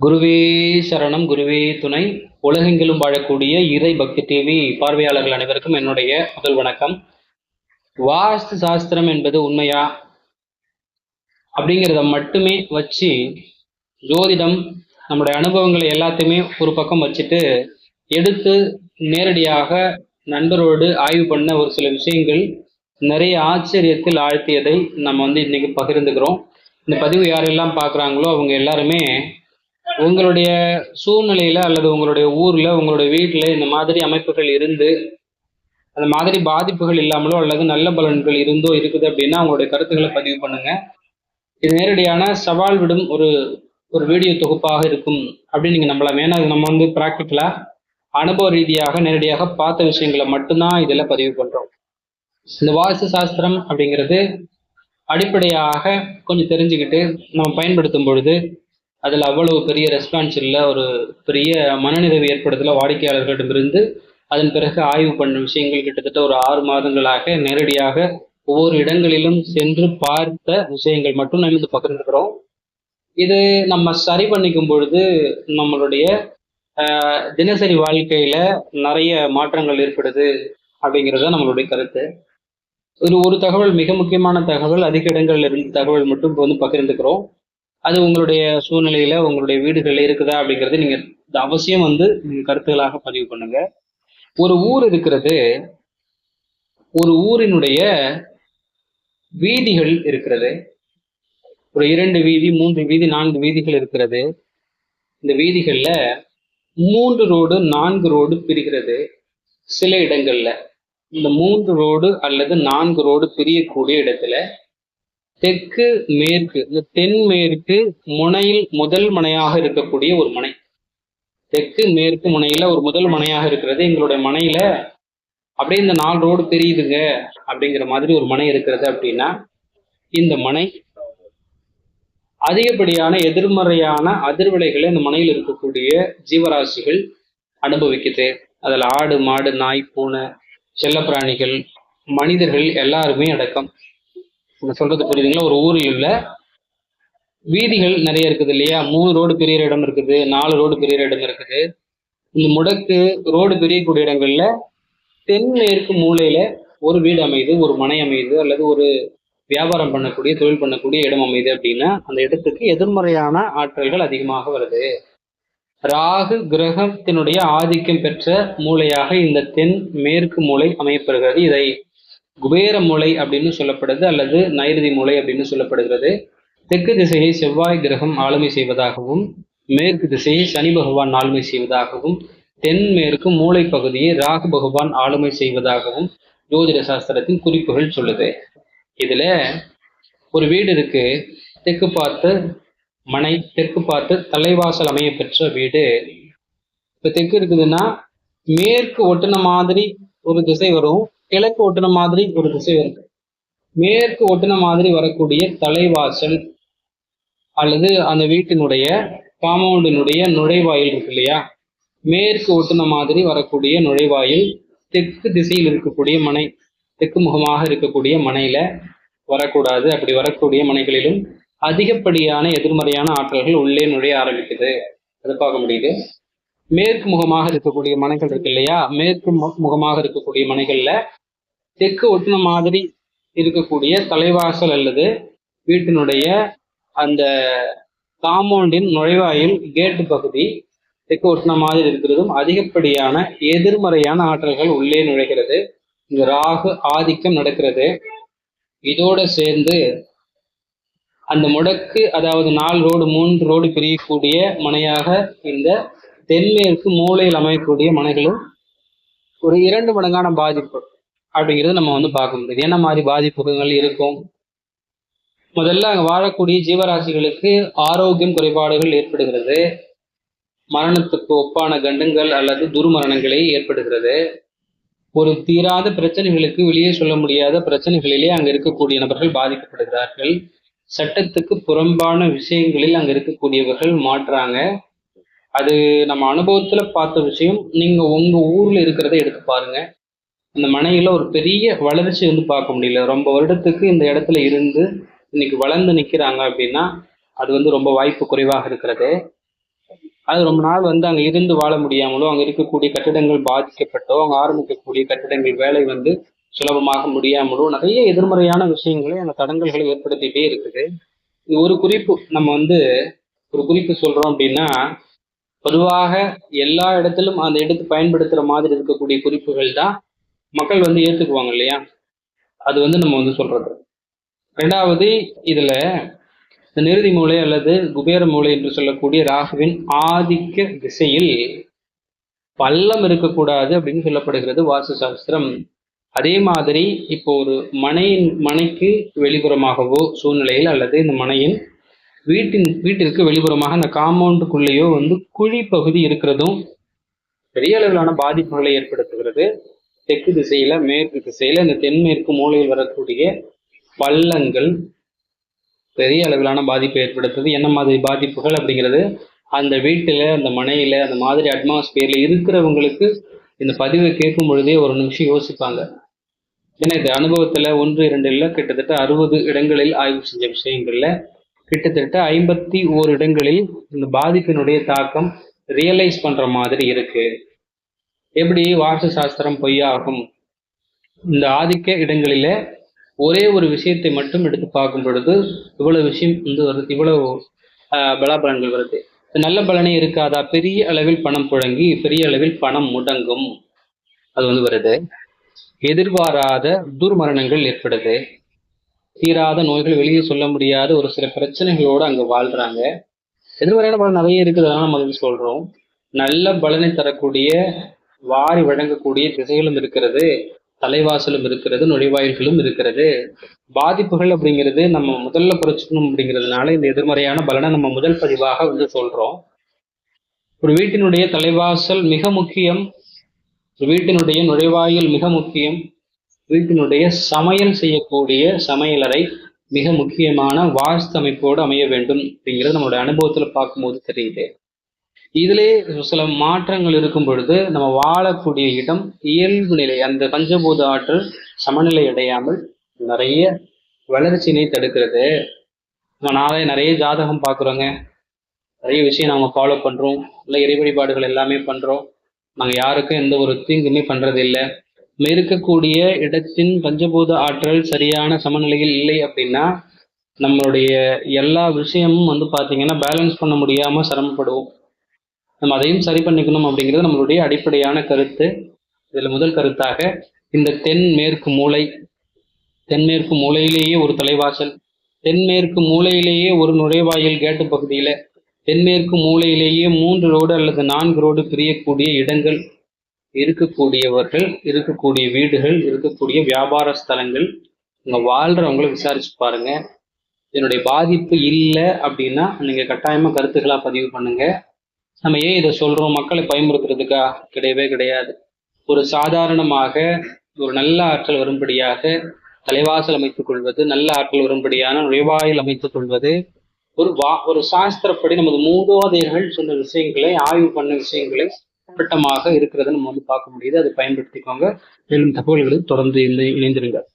குருவே சரணம் குருவே துணை. உலகெங்கிலும் வாழக்கூடிய இறை பக்தி டிவி பார்வையாளர்கள் அனைவருக்கும் என்னுடைய முதல் வணக்கம். வாஸ்து சாஸ்திரம் என்பது உண்மையா? அப்படிங்கிறத மட்டுமே வச்சு ஜோதிடம் நம்முடைய அனுபவங்களை எல்லாத்தையுமே ஒரு பக்கம் வச்சுட்டு எடுத்து நேரடியாக நண்பரோடு ஆய்வு பண்ண ஒரு சில விஷயங்கள் நிறைய ஆச்சரியத்தில் ஆழ்த்தியதை நம்ம வந்து இன்னைக்கு பகிர்ந்துக்கிறோம். இந்த பதிவு யாரெல்லாம் பார்க்குறாங்களோ அவங்க எல்லாருமே உங்களுடைய சூழ்நிலையில அல்லது உங்களுடைய ஊர்ல உங்களுடைய வீட்டுல இந்த மாதிரி அமைப்புகள் இருந்து அந்த மாதிரி பாதிப்புகள் இல்லாமலோ அல்லது நல்ல பலன்கள் இருந்தோ இருக்குது அப்படின்னா உங்களுடைய கருத்துக்களை பதிவு பண்ணுங்க. இது நேரடியான சவால் விடும் ஒரு ஒரு வீடியோ தொகுப்பாக இருக்கும் அப்படின்னு நீங்க நம்பலாம். ஏன்னா நம்ம வந்து ப்ராக்டிக்கலா அனுபவ ரீதியாக நேரடியாக பார்த்த விஷயங்களை மட்டும்தான் இதில் பதிவு பண்றோம். இந்த வாஸ்து சாஸ்திரம் அப்படிங்கிறது அடிப்படையாக கொஞ்சம் தெரிஞ்சுக்கிட்டு நம்ம பயன்படுத்தும் பொழுது அதில் அவ்வளவு பெரிய ரெஸ்பான்ஸ் இல்லை ஒரு பெரிய மனநிறைவு ஏற்படுத்தல வாடிக்கையாளர்களிடமிருந்து. அதன் பிறகு ஆய்வு பண்ண விஷயங்கள் கிட்டத்தட்ட ஒரு ஆறு மாதங்களாக நேரடியாக ஒவ்வொரு இடங்களிலும் சென்று பார்த்த விஷயங்கள் மட்டும் நம்ம இது பகிர்ந்துக்கிறோம். இது நம்ம சரி பண்ணிக்கும் பொழுது நம்மளுடைய தினசரி வாழ்க்கையில நிறைய மாற்றங்கள் ஏற்படுது அப்படிங்கிறது நம்மளுடைய கருத்து. ஒரு ஒரு தகவல் மிக முக்கியமான தகவல் அதிக இடங்கள்ல இருந்து தகவல் மட்டும் இப்போ வந்து பகிர்ந்துக்கிறோம். அது உங்களுடைய சூழ்நிலையில உங்களுடைய வீடுகள்ல இருக்குதா அப்படிங்கிறது நீங்க இது அவசியம் வந்து நீங்க கருத்துக்களாக பதிவு பண்ணுங்க. ஒரு ஊர் இருக்கிறது ஒரு ஊரினுடைய வீதிகள் இருக்கிறது. ஒரு இரண்டு வீதி மூன்று வீதி நான்கு வீதிகள் இருக்கிறது. இந்த வீதிகள்ல மூன்று ரோடு நான்கு ரோடு பிரிகிறது. சில இடங்கள்ல. இந்த மூன்று ரோடு அல்லது நான்கு ரோடு பிரியக்கூடிய இடத்துல தெற்கு மேற்கு இந்த தென்மேற்கு முனையில் முதல் மனையாக இருக்கக்கூடிய ஒரு மனை. தெற்கு மேற்கு முனையில ஒரு முதல் மனையாக இருக்கிறது. எங்களுடைய மனையில அப்படியே இந்த நாலு ரோடு தெரியுதுங்க அப்படிங்கிற மாதிரி ஒரு மனை இருக்கிறது அப்படின்னா இந்த மனை அதிகப்படியான எதிர்மறையான அதிர்வலைகளை இந்த மனையில் இருக்கக்கூடிய ஜீவராசிகள் அனுபவிக்குது. அதில் ஆடு மாடு நாய் பூனை செல்லப்பிராணிகள் மனிதர்கள் எல்லாருமே அடக்கம். நான் சொல்றது புரியுதுங்களா? ஒரு ஊரில் உள்ள வீதிகள் நிறைய இருக்குது இல்லையா? மூணு ரோடு பெரிய இடம் இருக்குது நாலு ரோடு பெரிய இடம் இருக்குது. இந்த முடக்கு ரோடு பெரியக்கூடிய இடங்கள்ல தென்மேற்கு மூலையில ஒரு வீடு அமையுது ஒரு மனை அமையுது அல்லது ஒரு வியாபாரம் பண்ணக்கூடிய தொழில் பண்ணக்கூடிய இடம் அமையுது அப்படின்னா அந்த இடத்துக்கு எதிர்மறையான ஆற்றல்கள் அதிகமாக வருது. ராகு கிரகத்தினுடைய ஆதிக்கம் பெற்ற மூலையாக இந்த தென் மேற்கு மூலை அமையப்படுகிறது இதை குபேர மூலை அப்படின்னு சொல்லப்படுது அல்லது நைருதி மூலை அப்படின்னு சொல்லப்படுகிறது. தெற்கு திசையை செவ்வாய் கிரகம் ஆளுமை செய்வதாகவும் மேற்கு திசையை சனி பகவான் ஆளுமை செய்வதாகவும் தென்மேற்கு மூளை பகுதியை ராகு பகவான் ஆளுமை செய்வதாகவும் ஜோதிட சாஸ்திரத்தின் குறிப்புகள் சொல்லுது. இதுல ஒரு வீடு இருக்கு. தெற்கு பார்த்து மனை தெற்கு பார்த்து தலைவாசல் அமைய பெற்ற வீடு. இப்ப தெற்கு இருக்குதுன்னா மேற்கு ஒட்டுன மாதிரி ஒரு திசை வரும். கிழக்கு ஒட்டின மாதிரி ஒரு திசை இருக்கு. மேற்கு ஒட்டின மாதிரி வரக்கூடிய தலைவாசல் அல்லது அந்த வீட்டினுடைய காம்பவுண்டினுடைய நுழைவாயில் இருக்கு இல்லையா? மேற்கு ஒட்டின மாதிரி வரக்கூடிய நுழைவாயில் தெற்கு திசையில் இருக்கக்கூடிய மனை தெற்கு முகமாக இருக்கக்கூடிய மனையில வரக்கூடாது. அப்படி வரக்கூடிய மனைகளிலும் அதிகப்படியான எதிர்மறையான ஆற்றல்கள் உள்ளே நுழைய ஆரம்பிக்குது. அது பார்க்க முடியுது. மேற்கு முகமாக இருக்கக்கூடிய மனைகள் இருக்கு இல்லையா? மேற்கு முகமாக இருக்கக்கூடிய மனைகள்ல தெற்கு ஒட்டுன மாதிரி இருக்கக்கூடிய தலைவாசல் அல்லது வீட்டினுடைய அந்த காம்பவுண்டின் நுழைவாயில் கேட்டு பகுதி தெற்கு ஒட்டுன மாதிரி இருக்கிறதும் அதிகப்படியான எதிர்மறையான ஆற்றல்கள் உள்ளே நுழைகிறது. இங்கு ராகு ஆதிக்கம் நடக்கிறது. இதோட சேர்ந்து அந்த முடக்கு அதாவது நாலு ரோடு மூன்று ரோடு பிரியக்கூடிய மனையாக இந்த தென்மேற்கு மூலையில் அமையக்கூடிய மனைகளும் ஒரு இரண்டு மடங்கான பாதிப்பு. அப்படிங்கிறது நம்ம வந்து பார்க்க முடியுது. என்ன மாதிரி பாதிப்புகள் இருக்கும்? முதல்ல அங்கே வாழக்கூடிய ஜீவராசிகளுக்கு ஆரோக்கியம் குறைபாடுகள் ஏற்படுகிறது. மரணத்துக்கு ஒப்பான கண்டங்கள் அல்லது துர்மரணங்களை ஏற்படுகிறது. ஒரு தீராத பிரச்சனைகளுக்கு வெளியே சொல்ல முடியாத பிரச்சனைகளிலே அங்கே இருக்கக்கூடிய நபர்கள் பாதிக்கப்படுகிறார்கள். சட்டத்துக்கு புறம்பான விஷயங்களில் அங்கே இருக்கக்கூடியவர்கள் மாற்றாங்க. அது நம்ம அனுபவத்தில் பார்த்த விஷயம். நீங்கள் உங்கள் ஊரில் இருக்கிறத எடுத்து பாருங்கள் அந்த மனையில் ஒரு பெரிய வளர்ச்சி வந்து பார்க்க முடியல. ரொம்ப வருடத்துக்கு இந்த இடத்துல இருந்து இன்னைக்கு வளர்ந்து நிற்கிறாங்க அப்படின்னா அது வந்து ரொம்ப வாய்ப்பு குறைவாக இருக்கிறது. அது ரொம்ப நாள் வந்து அங்கே இருந்து வாழ முடியாமலோ அங்கே இருக்கக்கூடிய கட்டிடங்கள் பாதிக்கப்பட்டோ அங்கே ஆரம்பிக்கக்கூடிய கட்டிடங்கள் வேலை வந்து சுலபமாக முடியாமலோ நிறைய எதிர்மறையான விஷயங்களை அந்த தடங்கல்களை ஏற்படுத்திட்டே இருக்குது. இது ஒரு குறிப்பு நம்ம வந்து ஒரு குறிப்பு சொல்றோம் அப்படின்னா பொதுவாக எல்லா இடத்திலும் அந்த எடுத்து பயன்படுத்துற மாதிரி இருக்கக்கூடிய குறிப்புகள் தான் மக்கள் வந்து ஏற்றுக்குவாங்க இல்லையா? அது வந்து நம்ம வந்து சொல்றது. ரெண்டாவது இதுல இந்த நிறுதி மூலை அல்லது குபேர மூலை என்று சொல்லக்கூடிய ராகுவின் ஆதிக்க திசையில் பள்ளம் இருக்கக்கூடாது அப்படின்னு சொல்லப்படுகிறது வாஸ்து சாஸ்திரம். அதே மாதிரி இப்போ ஒரு மனையின் மனைக்கு வெளிப்புறமாகவோ சூழ்நிலையில் அல்லது இந்த மனையின் வீட்டின் வீட்டிற்கு வெளிப்புறமாக அந்த காம்பவுண்டுக்குள்ளேயோ வந்து குழி பகுதி இருக்கிறதும் பெரிய அளவிலான பாதிப்புகளை ஏற்படுத்துகிறது. தெற்கு திசையில மேற்கு திசையில இந்த தென்மேற்கு மூலையில் வரக்கூடிய பள்ளங்கள் பெரிய அளவிலான பாதிப்பை ஏற்படுத்துது. என்ன மாதிரி பாதிப்புகள் அப்படிங்கிறது அந்த வீட்டில் அந்த மனையில அந்த மாதிரி அட்மாஸ்பியர்ல இருக்கிறவங்களுக்கு இந்த பதிவை கேட்கும் பொழுதே ஒரு நிமிஷம் யோசிப்பாங்க. ஏன்னா இது அனுபவத்துல ஒன்று இரண்டு இல்லை கிட்டத்தட்ட அறுபது இடங்களில் ஆய்வு செஞ்ச விஷயங்கள்ல கிட்டத்தட்ட ஐம்பத்தி ஓர் இடங்களில் இந்த பாதிப்பினுடைய தாக்கம் ரியலைஸ் பண்ற மாதிரி இருக்கு. எப்படி வாஸ்து சாஸ்திரம் பொய்யாகும்? இந்த ஆதிக்க இடங்களில ஒரே ஒரு விஷயத்தை மட்டும் எடுத்து பார்க்கும் பொழுது இவ்வளவு விஷயம் வந்து வருது இவ்வளவு ஆஹ், பலாபலன்கள் வருது. நல்ல பலனே இருக்காதா? பெரிய அளவில் பணம் புழங்கி பெரிய அளவில் பணம் முடங்கும். அது வந்து வருது. எதிர்பாராத துர்மரணங்கள் ஏற்படுது. தீராத நோய்கள் வெளியே சொல்ல முடியாத ஒரு சில பிரச்சனைகளோடு அங்க வாழ்றாங்க. எதிர்மறையான பலன் நிறைய இருக்குது அதனால நம்ம சொல்றோம். நல்ல பலனை தரக்கூடிய வாரி வழங்கக்கூடிய திசைகளும் இருக்கிறது தலைவாசலும் இருக்கிறது நுழைவாயில்களும் இருக்கிறது. பாதிப்புகள் அப்படிங்கிறது நம்ம முதல்ல குறைச்சிக்கணும் அப்படிங்கிறதுனால இந்த எதிர்மறையான பலனை நம்ம முதல் பதிவாக வந்து சொல்றோம். ஒரு வீட்டினுடைய தலைவாசல் மிக முக்கியம் ஒரு வீட்டினுடைய நுழைவாயில் மிக முக்கியம் வீட்டினுடைய சமையல் செய்யக்கூடிய சமையலறை மிக முக்கியமான வாஸ்து அமைப்போடு அமைய வேண்டும் அப்படிங்கிறது நம்மளுடைய அனுபவத்துல பார்க்கும்போது தெரியுது. இதிலே சில மாற்றங்கள் இருக்கும் பொழுது நம்ம வாழக்கூடிய இடம் இயல்பு நிலை அந்த பஞ்சபூத ஆற்றல் சமநிலை அடையாமல் நிறைய வளர்ச்சியினை தடுக்கிறது. நம்ம நாளே நிறைய ஜாதகம் பார்க்குறோங்க. நிறைய விஷயம் நாம் ஃபாலோ பண்ணுறோம் இல்லை இறை வழிபாடுகள் எல்லாமே பண்ணுறோம் நாங்கள் யாருக்கும் எந்த ஒரு தீங்குமே பண்ணுறது இல்லை இருக்கக்கூடிய இடத்தின் பஞ்சபூத ஆற்றல் சரியான சமநிலையில் இல்லை அப்படின்னா நம்மளுடைய எல்லா விஷயமும் வந்து பார்த்தீங்கன்னா பேலன்ஸ் பண்ண முடியாமல் சிரமப்படுவோம். நம்ம அதையும் சரி பண்ணிக்கணும் அப்படிங்கிறது நம்மளுடைய அடிப்படையான கருத்து. இதில் முதல் கருத்தாக இந்த தென்மேற்கு மூளை மூலை தென்மேற்கு மூலையிலேயே ஒரு தலைவாசல் தென்மேற்கு மூலையிலேயே ஒரு நுழைவாயில் கேட்டு பகுதியில் தென்மேற்கு மூலையிலேயே மூன்று ரோடு அல்லது நான்கு ரோடு பிரியக்கூடிய இடங்கள் இருக்கக்கூடியவர்கள் இருக்கக்கூடிய வீடுகள் இருக்கக்கூடிய வியாபார ஸ்தலங்கள் இங்க வாழ்கிறவங்களை விசாரிச்சு பாருங்க. இதனுடைய பாதிப்பு இல்லை அப்படின்னா நீங்கள் கட்டாயமாக கருத்துக்களாக பதிவு பண்ணுங்கள் நம்ம ஏன் இதை சொல்றோம்? மக்களை பயன்படுத்துறதுக்கா கிடையவே கிடையாது. ஒரு சாதாரணமாக ஒரு நல்ல ஆற்றல் வரும்படியாக தலைவாசல் அமைத்துக் கொள்வது நல்ல ஆற்றல் வரும்படியான நுழைவாயில் அமைத்துக் கொள்வது ஒரு வா ஒரு சாஸ்திரப்படி நமது மூதோதையர்கள் சொன்ன விஷயங்களை ஆய்வு பண்ண விஷயங்களை திட்டமாக இருக்கிறத நம்ம வந்து பார்க்க முடியுது. அதை பயன்படுத்திக்கோங்க. மேலும் தகவல்களுக்கு தொடர்ந்து இணைந்திருங்கள்.